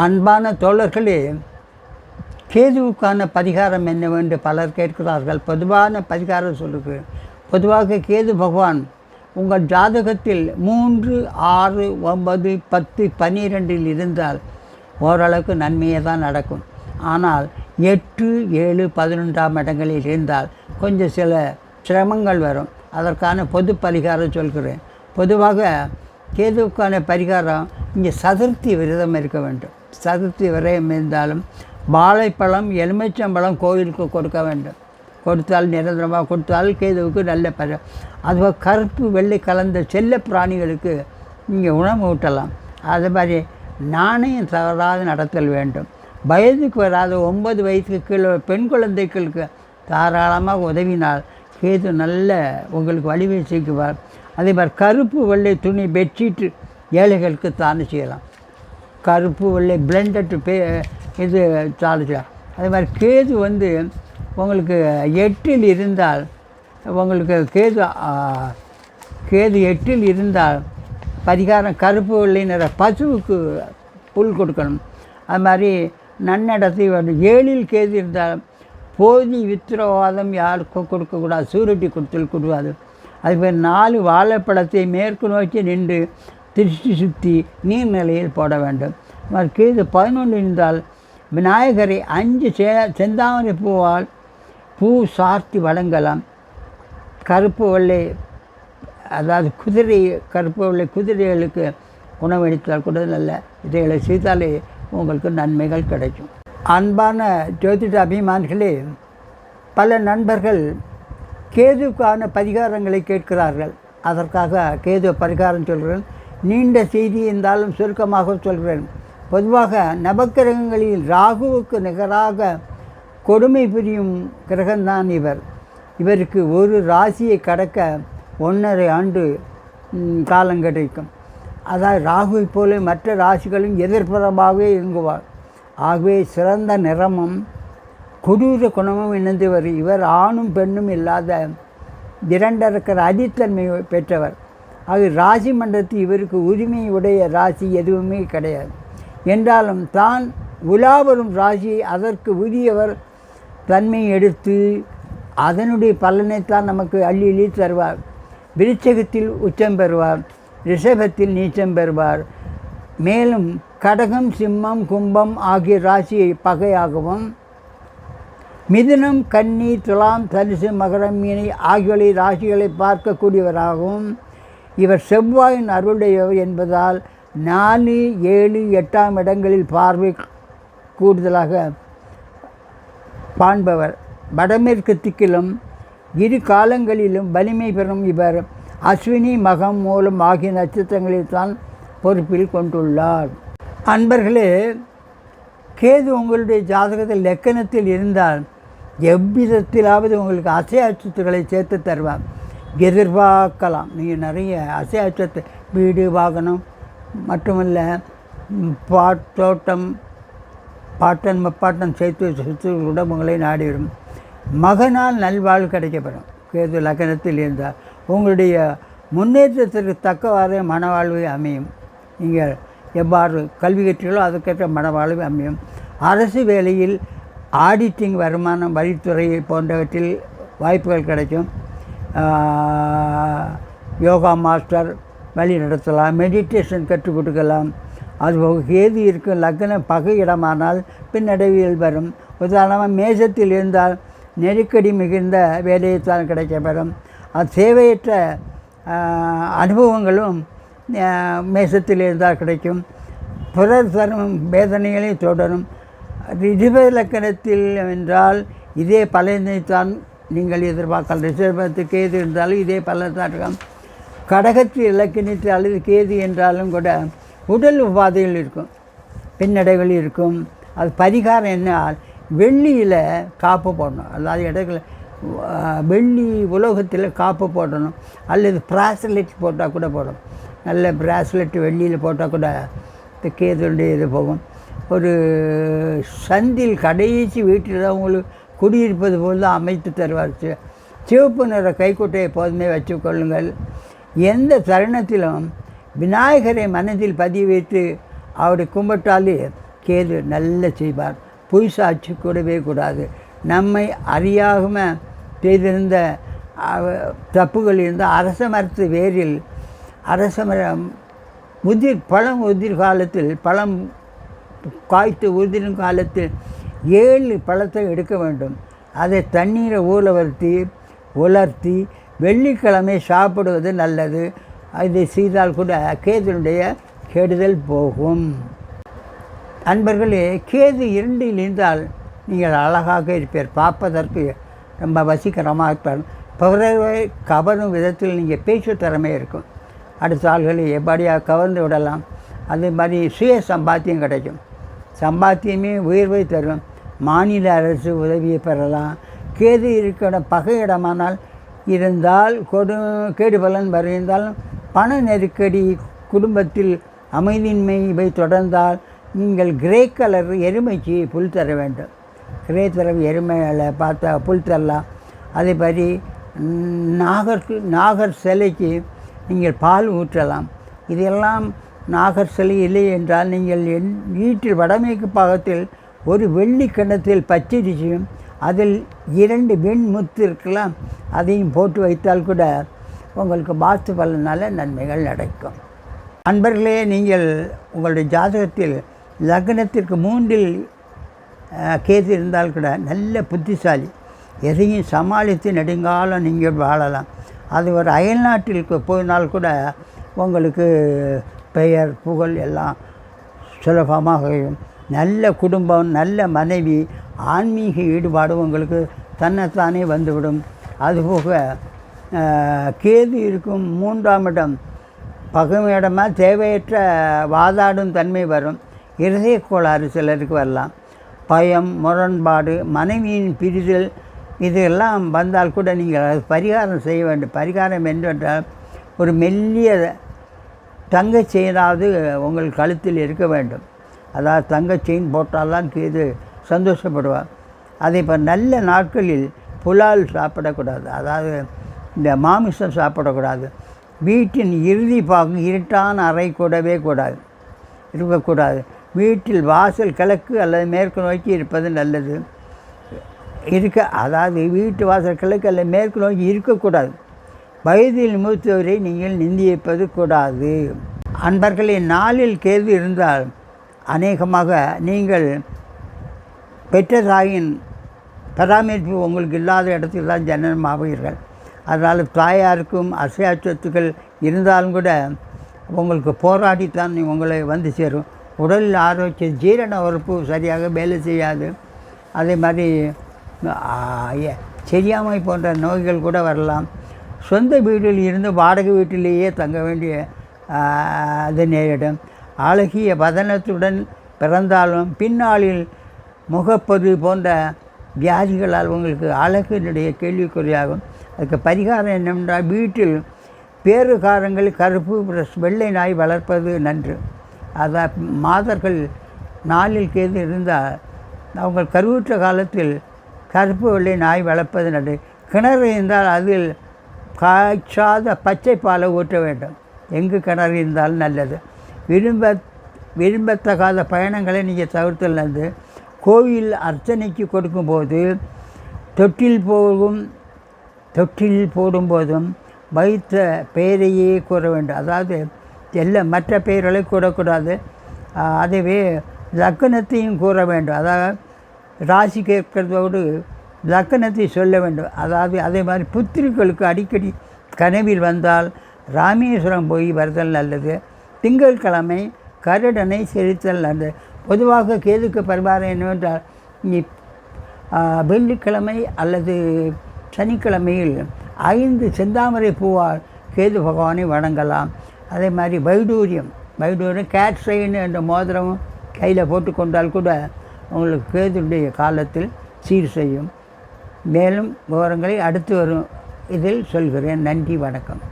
அன்பான தோழர்களே கேதுவுக்கான பரிகாரம் என்னவென்று பலர் கேட்கிறார்கள். பொதுவான பரிகாரம் சொல்லுகிறேன் பொதுவாக கேது பகவான் உங்கள் ஜாதகத்தில் மூன்று ஆறு ஒன்பது பத்து பன்னிரெண்டில் இருந்தால் ஓரளவுக்கு நன்மையே தான் நடக்கும். ஆனால் எட்டு ஏழு பதினொன்றாம் இடங்களில் இருந்தால் கொஞ்சம் சில சிரமங்கள் வரும். அதற்கான பொது பரிகாரம் சொல்கிறேன். பொதுவாக கேதுவுக்கான பரிகாரம் இங்கே சதுர்த்தி விரதம் இருக்க வேண்டும். சதுர்த்தி விரயம் இருந்தாலும் வாழைப்பழம் எலுமிச்சம்பழம் கோயிலுக்கு கொடுக்க வேண்டும். கொடுத்தால் நிரந்தரமாக கொடுத்தால் கேதுவுக்கு நல்ல பரி. அதுபோல் கருப்பு வெள்ளை கலந்த செல்ல பிராணிகளுக்கு நீங்கள் உணவு ஊட்டலாம். அது மாதிரி நாணயம் தவறாத நடத்தல் வேண்டும். வயதுக்கு வராத ஒன்பது வயதுக்கு கீழே பெண் குழந்தைகளுக்கு தாராளமாக உதவினால் கேது நல்ல உங்களுக்கு வலிமை செய்வார். அதே மாதிரி கருப்பு வெள்ளை துணி பெட்ஷீட்டு ஏழைகளுக்கு தானே செய்யலாம். கருப்பு வெள்ளை பிளெண்டட் பே இது தானே அதே மாதிரி கேது வந்து உங்களுக்கு எட்டில் இருந்தால் உங்களுக்கு கேது கேது எட்டில் இருந்தால் பரிகாரம் கருப்பு வெள்ளை நிற பசுவுக்கு புல் கொடுக்கணும். அது மாதிரி நன்னடத்தை வேண்டும் ஏழில் கேது இருந்தால் போதி வித்திரவாதம் யாருக்கும் கொடுக்கக்கூடாது. சூரிட்டி கொடுத்தல் கூடாது அதுமாதிரி நாலு வாழைப்பழத்தை மேற்கு நோக்கி நின்று திருஷ்டி சுற்றி நீர்நிலையில் போட வேண்டும். அது கேது பதினொன்று இருந்தால் விநாயகரை அஞ்சு சே செந்தாமரை பூவால் பூ சார்த்தி வழங்கலாம். கருப்பு வெள்ளை அதாவது குதிரை கருப்பு வெள்ளை குதிரைகளுக்கு உணவளித்தால் கூட நல்ல இதைகளை செய்தாலே உங்களுக்கு நன்மைகள் கிடைக்கும். அன்பான ஜோதிட அபிமான்களே பல நண்பர்கள் கேதுக்கான பரிகாரங்களை கேட்கிறார்கள். அதற்காக கேது பரிகாரம் சொல்கிறேன் நீண்ட செய்தி இருந்தாலும் சுருக்கமாக சொல்கிறேன். பொதுவாக நவக்கிரகங்களில் ராகுவுக்கு நிகராக கொடுமை புரியும் கிரகம்தான் இவர். இவருக்கு ஒரு ராசியை கடக்க ஒன்றரை ஆண்டு காலம் கிடைக்கும். அதாவது ராகுவைப் போல மற்ற ராசிகளும் எதிர்ப்புறமாகவே இயங்குவார். ஆகவே சிறந்த நிறமும் கொடூர குணமும் இணைந்தவர் இவர். ஆணும் பெண்ணும் இல்லாத இரண்டரக்கிற அடித்தன்மை பெற்றவர். அது ராசி மன்றத்தில் இவருக்கு உரிமை உடைய ராசி எதுவுமே கிடையாது. என்றாலும் தான் உலாவரும் ராசியை அதற்கு உரியவர் தன்மை எடுத்து அதனுடைய பலனைத்தான் நமக்கு அள்ளி அள்ளி தருவார். விருச்சகத்தில் உச்சம் பெறுவார் ரிஷபத்தில் நீச்சம் பெறுவார். மேலும் கடகம் சிம்மம் கும்பம் ஆகிய ராசியை பகையாகவும் மிதுனம் கன்னி துலாம் தனுசு மகரம் மீனை ஆகியோரை ராசிகளை பார்க்கக்கூடியவராகவும் இவர் செவ்வாயின் அருளுடையவர் என்பதால் நாலு ஏழு எட்டாம் இடங்களில் பார்வை கூடுதலாக பாண்பவர் வடமேற்கு திக்கிலும் இரு காலங்களிலும் வலிமை பெறும் இவர் அஸ்வினி மகம் மூலம் ஆகிய நட்சத்திரங்களில் தான் பொறுப்பில் கொண்டுள்ளார். அன்பர்களே கேது உங்களுடைய ஜாதகத்தில் லெக்கணத்தில் இருந்தால் எவ்விதத்திலாவது உங்களுக்கு அசை அச்சுத்துக்களை சேர்த்து தருவார். எதிர்பார்க்கலாம். நீங்கள் நிறைய அசை வீடு வாகனம் மட்டுமல்ல பாட்டோட்டம் பாட்டன் மப்பாட்டன் சேர்த்து சொத்து உடம்புகளை நாடிவிடும். மகனால் நல்வாழ்வு கிடைக்கப்படும். கேது லக்கணத்தில் இருந்தால் உங்களுடைய முன்னேற்றத்திற்கு தக்கவாறு மனவாழ்வு அமையும். நீங்கள் எவ்வாறு கல்வி கற்றீர்களோ அதுக்கேற்ற மனவாழ்வு அமையும். அரசு வேலையில் ஆடிட்டிங் வருமானம் வரித்துறை போன்றவற்றில் வாய்ப்புகள் கிடைக்கும். யோகா மாஸ்டர் வழி நடத்தலாம் மெடிடேஷன் கற்றுக் கொடுக்கலாம். அதுபோக கேது இருக்கும் லக்னம் பகை இடமானால் வரும். உதாரணமாக மேசத்தில் இருந்தால் நெருக்கடி மிகுந்த வேலையைத்தான் கிடைக்கப்பெறும். அது தேவையற்ற அனுபவங்களும் மேசத்தில் இருந்தால் கிடைக்கும். பிறர் தரும் வேதனைகளை தொடரும். ரிஷப இலக்கணத்தில் என்றால் இதே பலனைத்தான் நீங்கள் எதிர்பார்க்கலாம் ரிஷபத்துக்கு கேது இருந்தாலும் இதே பலன் கடகத்து இருக்கும் கடகத்தில் அல்லது கேது என்றாலும் கூட உடல் உபாதைகள் இருக்கும். பின்னடைகள் இருக்கும். அது பரிகாரம் என்ன வெள்ளியில் காப்பு போடணும். அதாவது இடத்துல வெள்ளி உலோகத்தில் காப்பு போடணும். அல்லது பிராஸ்லெட் போட்டால் கூட போடும் நல்ல பிராஸ்லெட் வெள்ளியில் போட்டால் கூட இந்த கேதுடைய இது போகும். ஒரு சந்தில் கடைசி வீட்டில் தான் உங்களுக்கு குடியிருப்பது போல் தான் அமைத்து தருவார். சி- சிவப்பு நிற கைக்குட்டையை எப்போதுமே வச்சுக்கொள்ளுங்கள் எந்த தருணத்திலும் விநாயகரை மனதில் பதிய வைத்து அவரை கும்பிட்டாலே கேது நல்ல செய்வார். பொய் சாட்சி கூடவே கூடாது. நம்மை அறியாமல் செய்திருந்த தப்புகள் இருந்தால் அரச மரத்து வேரில் அரச மரம் முதிர் பழம் உதிர் காலத்தில் பழம் காய்த்து உதிரும் காலத்தில் ஏழு பழத்தை எடுக்க வேண்டும். அதை தண்ணீரை ஊற வருத்தி உலர்த்தி வெள்ளிக்கிழமை சாப்பிடுவது நல்லது. இதை செய்தால் கூட கேதுனுடைய கெடுதல் போகும். அன்பர்களே கேது இரண்டில் இருந்தால் நீங்கள் அழகாக இருப்பீர். பார்ப்பதற்கு ரொம்ப வசீகரமாக இருப்பார். பிறரை கவரும் விதத்தில் நீங்கள் பேச்சு திறமை இருக்கும். அடுத்த ஆள்களை எப்படியாக கவர்ந்து விடலாம்? அதே மாதிரி சுய சம்பாத்தியம் கிடைக்கும். சம்பாத்தியமே உயர்வை தரும். மாநில அரசு உதவியை பெறலாம். கேது இருக்கிற பகை இடமானால் இருந்தால் கொடு கேடு பலன் வரைந்தாலும் பண நெருக்கடி குடும்பத்தில் அமைதியின்மை இவை தொடர்ந்தால் நீங்கள் கிரே கலர் எருமைக்கு புல் தர வேண்டும். கிரே தரவு எருமைகளை பார்த்தா புல் தரலாம். அதே மாதிரி ம், நாகர் சிலைக்கு நீங்கள் பால் ஊற்றலாம். இதெல்லாம் நாகர் சிலை இல்லை என்றால் நீங்கள் என் வீட்டில் வடமேற்கு பாகத்தில் ஒரு வெள்ளி கிண்ணத்தில் பச்சரிசியும் அதில் இரண்டு வெண்முத்து இருக்கலாம் அதையும் போட்டு வைத்தால் கூட உங்களுக்கு வாஸ்து பலனால் நன்மைகள் நடக்கும். அன்பர்களே நீங்கள் உங்களுடைய ஜாதகத்தில் லக்னத்திற்கு மூன்றில் கேது இருந்தால் கூட நல்ல புத்திசாலி. எதையும் சமாளித்து நெடுங்காலம் நீங்கள் வாழலாம். அது ஒரு அயல்நாட்டிற்கு போயினால் கூட உங்களுக்கு பெயர் புகழ் எல்லாம் சுலபமாக நல்ல குடும்பம் நல்ல மனைவி ஆன்மீக ஈடுபாடு உங்களுக்கு தன்னைத்தானே வந்துவிடும். அதுபோக கேது இருக்கும் மூன்றாம் இடம் பகைமையிடமா தேவையற்ற வாதாடும் தன்மை வரும். இருதய கோளாறு சிலருக்கு வரலாம். பயம் முரண்பாடு மனைவியின் பிரிதல் இதெல்லாம் வந்தால் கூட நீங்கள் அது பரிகாரம் செய்ய வேண்டும் பரிகாரம் என்றென்றால் ஒரு மெல்லிய தங்கச் செயினாவது உங்கள் கழுத்தில் இருக்க வேண்டும். அதாவது தங்க செயின் போட்டாலாம் இது சந்தோஷப்படுவார் அதை இப்போ நல்ல நாட்களில் புலால் சாப்பிடக்கூடாது. அதாவது இந்த மாமிசம் சாப்பிடக்கூடாது. வீட்டின் இறுதி பாகம் இருட்டான அறை கூடவே கூடாது. இருக்கக்கூடாது. வீட்டில் வாசல் கிழக்கு அல்லது மேற்கு நோக்கி இருப்பது நல்லது. இருக்க அதாவது வீட்டு வாசல் கிழக்கு அல்லது மேற்கு நோக்கி இருக்கக்கூடாது. வயதில் மூத்தவரை நீங்கள் நிந்தியப்பது கூடாது. அன்பர்களின் நாளில் கேள்வி இருந்தால் அநேகமாக நீங்கள் பெற்ற தாயின் பராமரிப்பு உங்களுக்கு இல்லாத இடத்தில் தான் ஜனனமாவீர்கள் அதனால் தாயாருக்கும் அசையா சொத்துக்கள் இருந்தாலும் கூட உங்களுக்கு போராடித்தான் உங்களை வந்து சேரும். உடல் ஆரோக்கிய ஜீரண உறுப்பு சரியாக வேலை செய்யாது. அதே மாதிரி ஆ, செரியாமை போன்ற நோய்கள் கூட வரலாம். சொந்த வீட்டில் இருந்து வாடகை வீட்டிலேயே தங்க வேண்டிய அது நேரிடும். அழகிய வதனத்துடன் பிறந்தாலும் பின்னாளில் முகப்பது போன்ற வியாதிகளால் உங்களுக்கு அழகினுடைய கேள்விக்குறியாகும். அதுக்கு பரிகாரம் என்னவென்றால் வீட்டில் பேறுகாரங்கள் கருப்பு ப்ளஸ் வெள்ளை நாய் வளர்ப்பது நன்று. அதை மாதர்கள் நாளில் கேது இருந்தால் அவங்க கருவுற்ற காலத்தில் கருப்பு வெள்ளை நாய் வளர்ப்பது நன்று. கிணறு இருந்தால் அதில் காய்ச்சாத பச்சை பாலை ஊற்ற வேண்டும். எங்கு கிணறு இருந்தாலும் நல்லது. விரும்ப விரும்பத்தகாத பயணங்களை நீங்கள் தவிர்த்துலேருந்து கோவில் அர்ச்சனைக்கு கொடுக்கும்போது தொட்டில் போகும் தொட்டில் போடும்போதும் வைத்த பெயரையே கூற வேண்டும். அதாவது எல்லா மற்ற பெயர்களை கூறக்கூடாது அதுவே லக்கணத்தையும் கூற வேண்டும். அதாவது ராசி கேட்கிறதோடு லக்கணத்தை சொல்ல வேண்டும். அதாவது அதே மாதிரி புத்திரிகளுக்கு அடிக்கடி கனவில் வந்தால் ராமேஸ்வரம் போய் வருதல் நல்லது. திங்கட்கிழமை கருடனை செலுத்தல். அந்த பொதுவாக கேதுக்கு பரிகாரம் என்னவென்றால் வெள்ளிக்கிழமை அல்லது சனிக்கிழமையில் ஐந்து செந்தாமரை பூவால் கேது பகவானை வணங்கலாம். அதே மாதிரி வைடூரியம் வைடூரியம் கேட்சைன் என்ற மோதிரம் கையில் போட்டுக்கொண்டால் கூட உங்களுக்கு கேதுடைய காலத்தில் சீர் செய்யும். மேலும் விவரங்களை அடுத்து வரும் இதில் சொல்கிறேன். நன்றி வணக்கம்.